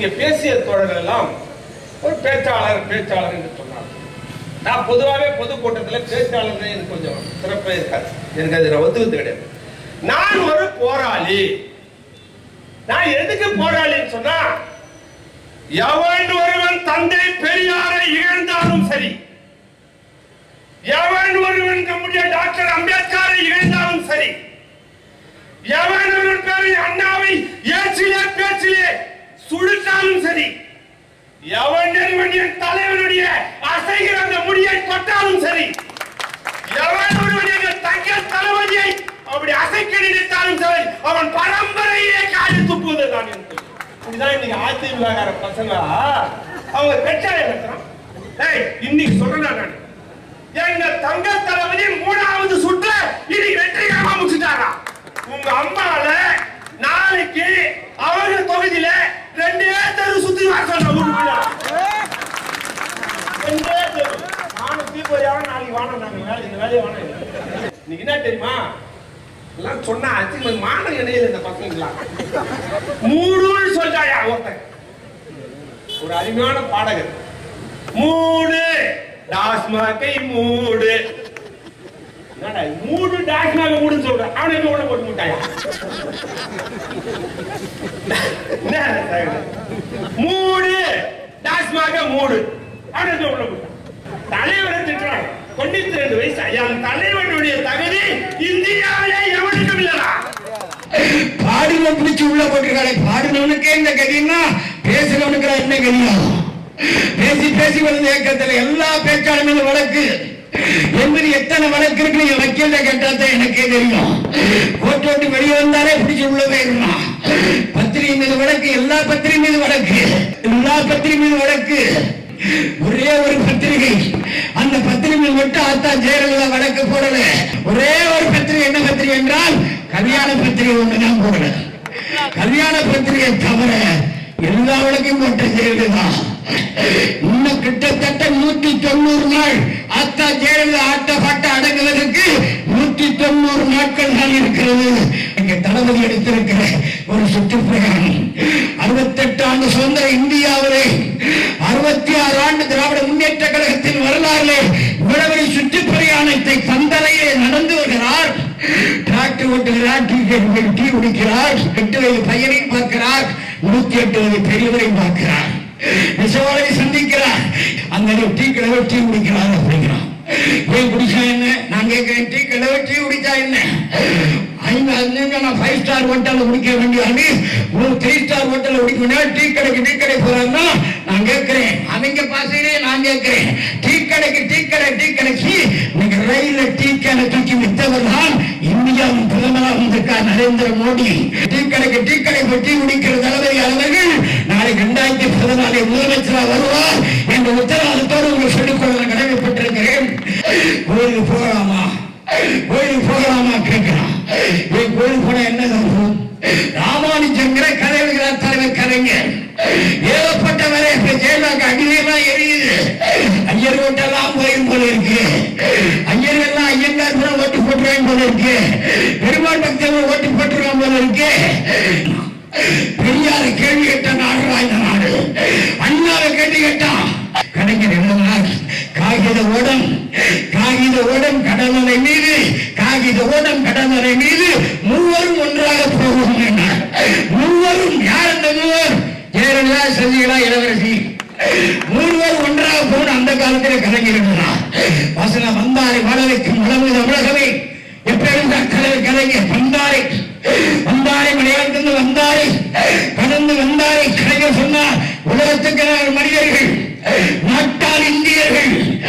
இங்க பேசிய தோழர்கள் எல்லாம் ஒரு பேச்சாளர் பேச்சாளர் என்று சொன்னார். நான் பொதுவாகவே பொதுக்கூட்டத்தில் பேச்சாளர் எனக்கு கொஞ்சம் சிறப்பாக இருக்காது. எனக்கு அதில் ஒத்துக்கிறது கிடையாது. நான் ஒரு போராளி. நான் எதுக்கு போராளின்னு சொன்னா எவன் ஒருவன் தந்தை பெரியாரை இழந்தாலும் சரி எவன் ஒருவன் நம்முடைய டாக்டர் அம்பேத்கரை இழந்தாலும் சரி எவன் ஒருவன் பேரை அண்ணாவை ஏற்றிலே பேச்சிலே சுடுத்தாலும் சரி எவன் என் தலைவனுடைய அசைகிற அந்த முடியை தொட்டாலும் சரி எவன் ஒருவன் தங்க தளபதியை அப்படி அசைக்க நினைத்தாலும் சரி அவன் பரம்பரையே காலி துப்புவது நான் இதுதான் இன்னைக்கு அதிமுக பசங்க அவங்க இன்னைக்கு சொல்றேன் நான். எங்க தங்க தளபதி மூணாவது சுற்று இன்னைக்கு வெற்றிகரமா முடிச்சுட்டாரா உங்க அம்மால நாளைக்கு அவங்க தொகுதியில ரெண்டே தெரு சுத்தி வர சொன்ன ஊருக்குள்ள ரெண்டே தெரு நானும் தீபொறியாக நாளைக்கு வேலை இந்த வேலையை இன்னைக்கு என்ன தெரியுமா? எல்லாம் சொன்னா மானம் இணையில இந்த சொல்றாயா ஒருத்தன். ஒரு அருமையான பாடகர். மூடு. என்னடா டாஸ்மாக மூடுன்னு அவனை உள்ள போட்டு முட்டாயா மூடு டாஸ்மாக மூடு. அவனை உள்ள போட்டான் தொண்ணூத்தி ரெண்டு வயசு. என் தலைவனுடைய தகுதி இந்தியாவிலே எவனுக்கும் இல்லடா. பாடின பிடிச்சு உள்ள போட்டிருக்காரு பாடினவனுக்கே இந்த கதின்னா பேசுறவனுக்கு என்ன கதியா பேசி பேசி வந்த இயக்கத்துல எல்லா பேச்சாளர்களும் வழக்கு. என்பது எத்தனை வழக்கு இருக்கு நீங்க வக்கீல கேட்டாதான் எனக்கே தெரியும். கோர்ட் விட்டு வெளியே வந்தாலே பிடிச்சு உள்ள போயிருந்தான் பத்திரிகை மீது வழக்கு எல்லா பத்திரிகை மீது வழக்கு. எல்லா பத்திரிகை மீது வழக்கு. ஒரே ஒரு பத்திரிகை மட்டும் ஆத்தா ஜெயலலிதா வழக்கு போடல. ஒரே ஒரு பத்திரிகை என்ன பத்திரிகை என்றால் கல்யாண பத்திரிகை ஒண்ணு போடல. கல்யாண பத்திரிகை தவிர எல்லா வழக்கையும் போட்ட ஜெயலலிதா. இன்னும் கிட்டத்தட்ட நூத்தி தொண்ணூறு நாள் அத்தா ஜெயலலிதா ஆட்ட அடங்குவதற்கு நூத்தி தொண்ணூறு நாட்கள் தான் இருக்கிறது. இங்க தளபதி எடுத்திருக்கிற ஒரு சுற்றுப்பிரயாணம் அறுபத்தெட்டு ஆண்டு சுதந்திர இந்தியாவிலே அறுபத்தி ஆறு ஆண்டு திராவிட முன்னேற்ற கழகத்தின் வரலாறுலே இவ்வளவு பிரயாணத்தை தந்தலையே நடந்து வருகிறார். டிராக்டர் ஓட்டுகிறார் டீ டீ குடிக்கிறார் எட்டு வயது பையனையும் பார்க்கிறார் நூத்தி எட்டு வயது பெரியவரையும் பார்க்கிறார். நெசவாளரை சந்திக்கிறார். அந்த டீ கிழவை டீ குடிக்கிறார் அப்படிங்கிறான். ஏன் குடிச்சா என்ன? நான் கேட்கிறேன் டீ கிழவை டீ குடிச்சா என்ன? நான் ஃபைவ் ஸ்டார் ஹோட்டல்ல குடிக்க வேண்டிய ஆளு ஒரு த்ரீ ஸ்டார் ஹோட்டல்ல குடிக்க வேண்டிய டீ கடைக்கு டீ கடை போறாங்கன்னா நான் கேட்கிறேன். அவங்க பாசையிலே நான் கேட்கிறேன். டீ டீ கடை டீ கடைக்கு நீங்க ரயில டீ கடை தூக்கி விட்டவர் தான் இந்தியாவின் பிரதமராக வந்திருக்கார் நரேந்திர மோடி. டீ கடைக்கு டீ கடை டீ குடிக்கிற தளபதி அவர்கள் நாளை இரண்டாயிரத்தி பதினாலு முதலமைச்சராக வருவார் என்ற உத்தரவாதத்தோடு உங்களுக்கு சொல்லிக் கொள்ள கடமைப்பட்டிருக்கிறேன். கோயிலுக்கு போகலாமா? கோயிலுக்கு போகலாமா கேட்கிறான். ஏன் கோயிலுக்கு போனா என்ன ராமானுஜங்கிற கதை எழுதுகிறார் தலைவர் கலைஞர். போல இருக்கு. பெருமாள் பக்தர்கள் ஓட்டு போட்டுருவாங்க போல இருக்கு. பெரியார கேள்வி கேட்ட நாடு வாய்ந்த நாடு. அண்ணாவை கேள்வி கேட்டான். கலைஞர் எழுதினார் காகித ஓடம் காகித ஓடம் கடலலை மீது காகித ஓடம் கடலலை மீது மூவரும் ஒன்றாக போகும் என்றார். மூவரும் யார் அந்த மூவர்? ஜெயலலிதா சசிகலா இளவரசி. மூவர் ஒன்றாக போன அந்த காலத்தில் கலைஞர் வசனம் கடந்து வந்தாரை கலைஞர் சொன்னார். உலகத்துக்கு மனிதர்கள். நாட்டால் இந்தியர்கள்.